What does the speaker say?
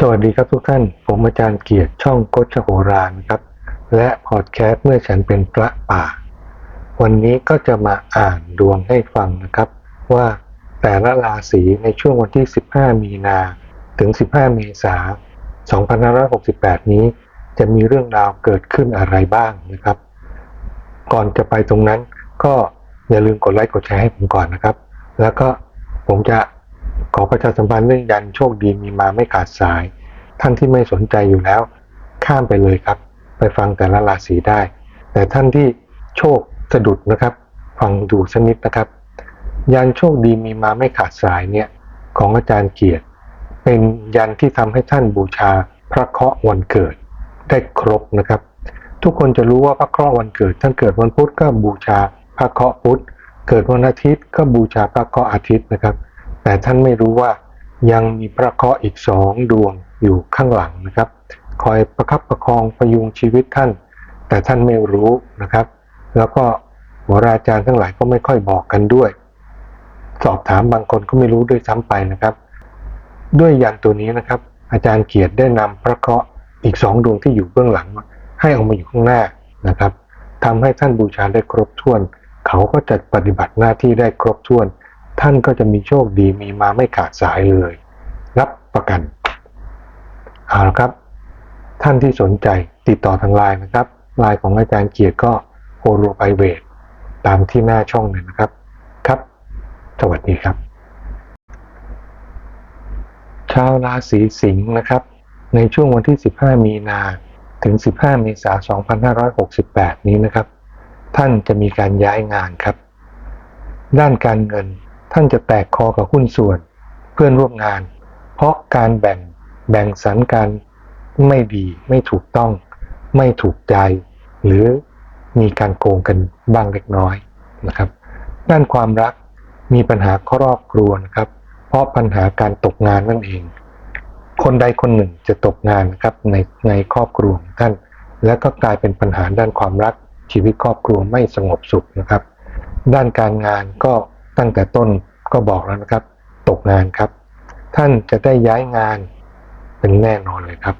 สวัสดีครับทุกท่าน ผมอาจารย์เกียรติช่องโกชโหรานครับ และพอดแคสต์เมื่อฉันเป็นพระป่า วันนี้ก็จะมาอ่านดวงให้ฟังนะครับ ว่าแต่ละราศีในช่วงวันที่ 15 มีนา ถึง 15 เมษายน 2568 นี้ จะมีเรื่องราวเกิดขึ้นอะไรบ้างนะครับ ก่อนจะไปตรงนั้นก็อย่าลืมกดไลค์กดแชร์ให้ผมก่อนนะครับ แล้วก็ผมจะ ขอประชาสัมพันธ์เรื่องยันโชคดีมีมาไม่ขาดสาย ท่านที่ไม่สนใจอยู่แล้ว ข้ามไปเลยครับ ไปฟังแต่ละราศีได้ แต่ท่านที่โชคสะดุดนะครับ ฟังดูสักนิดนะครับ ยันโชคดีมีมาไม่ขาดสายเนี่ยของอาจารย์เกียรติ เป็นยันที่ทำให้ท่านบูชาพระเคราะห์วันเกิดได้ครบนะครับ ทุกคนจะรู้ว่าพระเคราะห์วันเกิด ท่านเกิดวันพุธก็บูชาพระเคราะห์พุธเกิดวันอาทิตย์ก็บูชาพระเคราะห์อาทิตย์นะครับ แต่ท่านไม่รู้ว่ายังมีพระเคราะห์อีกสองดวงอยู่ข้างหลังนะครับ คอยประคับประคองพยุงชีวิตท่าน แต่ท่านไม่รู้นะครับ แล้วก็โหราจารย์ทั้งหลายก็ไม่ค่อยบอกกันด้วย สอบถามบางคนก็ไม่รู้ด้วยซ้ำไปนะครับ ด้วยยันตัวนี้นะครับ อาจารย์เกียรติได้นำพระเคราะห์อีกสองดวงที่อยู่เบื้องหลัง ให้ออกมาอยู่ข้างหน้านะครับทำให้ท่านบูชาได้ครบถ้วน เขาก็จะปฏิบัติหน้าที่ได้ครบถ้วน ท่านก็จะมีโชคดีมีมาไม่ขาดสายเลย รับประกันเอาละครับ ท่านที่สนใจติดต่อทางไลน์นะครับไลน์ของอาจารย์เกียรติก็โอโรไพเวทตามที่หน้าช่องเลยนะครับ ครับ สวัสดีครับ ชาวราศีสิงห์นะครับ ในช่วงวันที่ 15 มีนาถึง 15 เมษายน 2568 นี้นะครับ ท่านจะมีการย้ายงานครับ ด้านการเงิน ท่านจะแตกคอกับหุ้นส่วน เพื่อนร่วมงาน เพราะการแบ่งแบ่งสรรการไม่ดีไม่ถูกต้อง ไม่ถูกใจ หรือมีการโกงกันบ้างเล็กน้อยนะครับ ด้านความรักมีปัญหาครอบครัวนะครับ เพราะปัญหาการตกงานนั่นเอง คนใดคนหนึ่งจะตกงานนะครับในในครอบครัวของท่าน แล้วก็กลายเป็นปัญหาด้านความรักชีวิตครอบครัวไม่สงบสุขนะครับ ด้านการงานก็ ตั้งแต่ต้นก็บอกแล้วนะครับ ตกงานครับ ท่านจะได้ย้ายงานเป็นแน่นอนเลยครับ